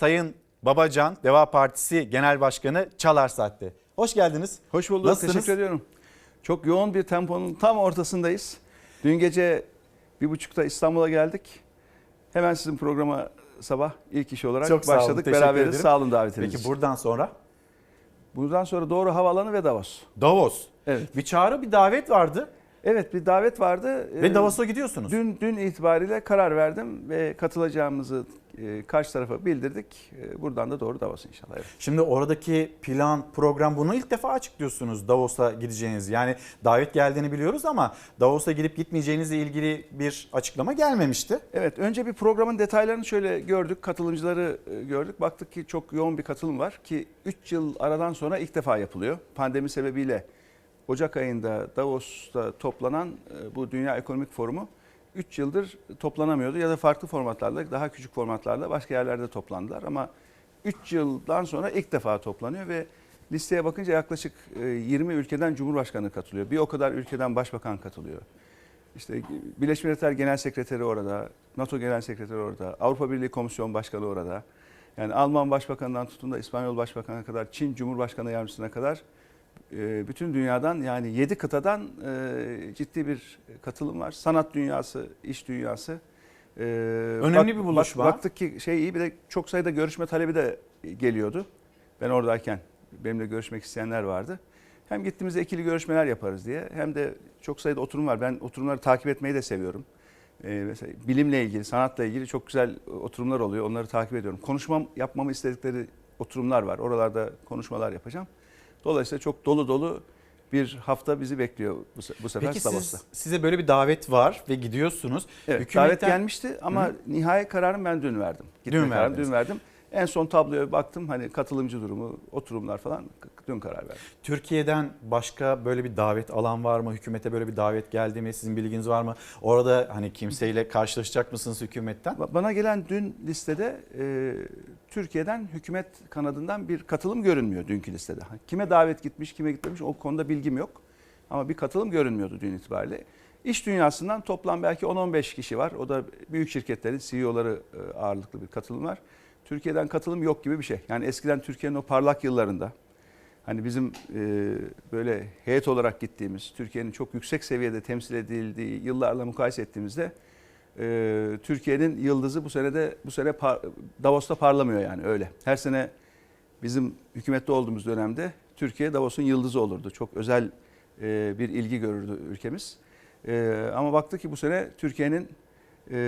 Sayın Babacan, Deva Partisi Genel Başkanı Çalar Saat'te. Hoş geldiniz. Hoş bulduk. Nasılsınız? Teşekkür ediyorum. Çok yoğun bir temponun tam ortasındayız. Dün gece bir buçukta İstanbul'a geldik. Hemen sizin programa sabah ilk iş olarak Çok sağ olun, başladık. Beraberiz. ederim. Sağ olun davetiniz Peki buradan sonra Buradan sonra doğru havaalanı ve Davos. Davos. Evet. Bir çağrı, bir davet vardı Evet bir davet vardı. ve Ee, Davos'a gidiyorsunuz. Dün, dün itibariyle karar verdim ve katılacağımızı e, karşı tarafa bildirdik. E, buradan da doğru Davos inşallah. Evet. Şimdi oradaki plan, program bunu ilk defa açıklıyorsunuz Davos'a gideceğiniz. Yani davet geldiğini biliyoruz ama Davos'a gidip gitmeyeceğinizle ilgili bir açıklama gelmemişti. Evet, önce bir programın detaylarını şöyle gördük, katılımcıları e, gördük. Baktık ki çok yoğun bir katılım var ki 3 yıl aradan sonra ilk defa yapılıyor. Pandemi sebebiyle Ocak ayında Davos'ta toplanan e, bu Dünya Ekonomik Forumu 3 yıldır toplanamıyordu ya da farklı formatlarla, daha küçük formatlarla başka yerlerde toplandılar. Ama 3 yıldan sonra ilk defa toplanıyor ve listeye bakınca yaklaşık e, 20 ülkeden Cumhurbaşkanı katılıyor. Bir o kadar ülkeden Başbakan katılıyor. İşte Birleşmiş Milletler Genel Sekreteri orada, NATO Genel Sekreteri orada, Avrupa Birliği Komisyon Başkanı orada. Yani Alman Başbakanı'ndan tutun da İspanyol Başbakanı'na kadar, Çin Cumhurbaşkanı Yardımcısına kadar e, bütün dünyadan yani 7 kıtadan e, ciddi bir katılım var. Sanat dünyası, iş dünyası. E, Önemli bir buluşma. baktık ki şey iyi bir de çok sayıda görüşme talebi de geliyordu. Ben oradayken benimle görüşmek isteyenler vardı. Hem gittiğimizde ikili görüşmeler yaparız diye hem de çok sayıda oturum var. Ben oturumları takip etmeyi de seviyorum. Ee, mesela bilimle ilgili, sanatla ilgili çok güzel oturumlar oluyor. Onları takip ediyorum. Konuşmam yapmamı istedikleri oturumlar var. Oralarda konuşmalar yapacağım. Dolayısıyla çok dolu dolu bir hafta bizi bekliyor bu, bu sefer Peki Davos'ta. siz, size böyle bir davet var ve gidiyorsunuz. Evet, Hükümetten- davet gelmişti ama nihai kararımı ben dün verdim. Gitme Dün kararımı verdiniz. dün verdim. En son tabloya baktım hani katılımcı durumu, oturumlar falan dün karar verdim. Türkiye'den başka böyle bir davet alan var mı? Hükümete böyle bir davet geldi mi? Sizin bilginiz var mı? Orada hani kimseyle karşılaşacak mısınız hükümetten? Ba- Bana gelen dün listede e, Türkiye'den hükümet kanadından bir katılım görünmüyor dünkü listede. Kime davet gitmiş, kime gitmemiş o konuda bilgim yok. Ama bir katılım görünmüyordu dün itibariyle. İş dünyasından toplam belki 10-15 kişi var. O da büyük şirketlerin CEO'ları e, ağırlıklı bir katılım var. Türkiye'den katılım yok gibi bir şey. Yani eskiden Türkiye'nin o parlak yıllarında hani bizim e, böyle heyet olarak gittiğimiz, Türkiye'nin çok yüksek seviyede temsil edildiği yıllarla mukayese ettiğimizde e, Türkiye'nin yıldızı bu sene de bu sene par- Davos'ta parlamıyor yani öyle. Her sene bizim hükümette olduğumuz dönemde Türkiye Davos'un yıldızı olurdu. Çok özel e, bir ilgi görürdü ülkemiz. E, ama baktık ki bu sene Türkiye'nin e,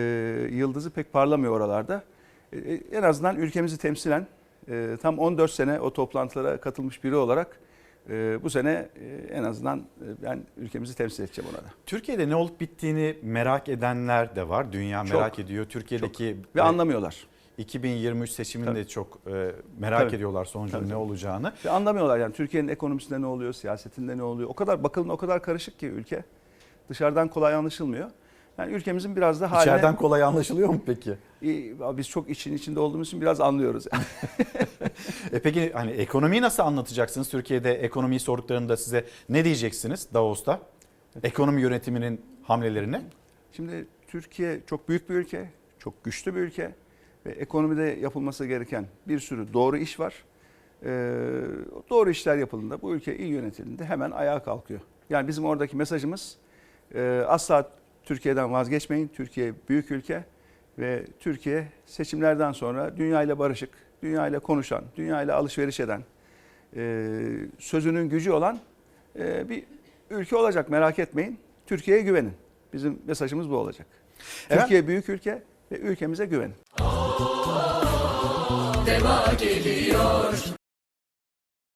yıldızı pek parlamıyor oralarda. E, e, en azından ülkemizi temsilen e, tam 14 sene o toplantılara katılmış biri olarak bu sene en azından ben ülkemizi temsil edeceğim ona da. Türkiye'de ne olup bittiğini merak edenler de var. Dünya Çok, merak ediyor. Türkiye'deki Ve e, anlamıyorlar. 2023 seçimini Tabii. de çok e, merak Tabii. ediyorlar sonucun Tabii, ne olacağını. Ve anlamıyorlar yani Türkiye'nin ekonomisinde ne oluyor, siyasetinde ne oluyor. O kadar bakılın o kadar karışık ki ülke. Dışarıdan kolay anlaşılmıyor. Yani ülkemizin biraz da haline... İçeriden kolay anlaşılıyor mu peki? Biz çok için içinde olduğumuz için biraz anlıyoruz. E peki hani ekonomiyi nasıl anlatacaksınız? Türkiye'de ekonomiyi sorduklarında size ne diyeceksiniz Davos'ta? Ekonomi yönetiminin hamlelerine. Şimdi Türkiye çok büyük bir ülke, çok güçlü bir ülke ve ekonomide yapılması gereken bir sürü doğru iş var. Ee, doğru işler yapıldığında bu ülke iyi yönetildiğinde hemen ayağa kalkıyor. Yani bizim oradaki mesajımız e, asla Türkiye'den vazgeçmeyin. Türkiye büyük ülke ve Türkiye seçimlerden sonra dünyayla barışık, dünyayla konuşan, dünyayla alışveriş eden, e, sözünün gücü olan e, bir ülke olacak merak etmeyin. Türkiye'ye güvenin. Bizim mesajımız bu olacak. Evet. Türkiye büyük ülke ve ülkemize güvenin. Deva geliyor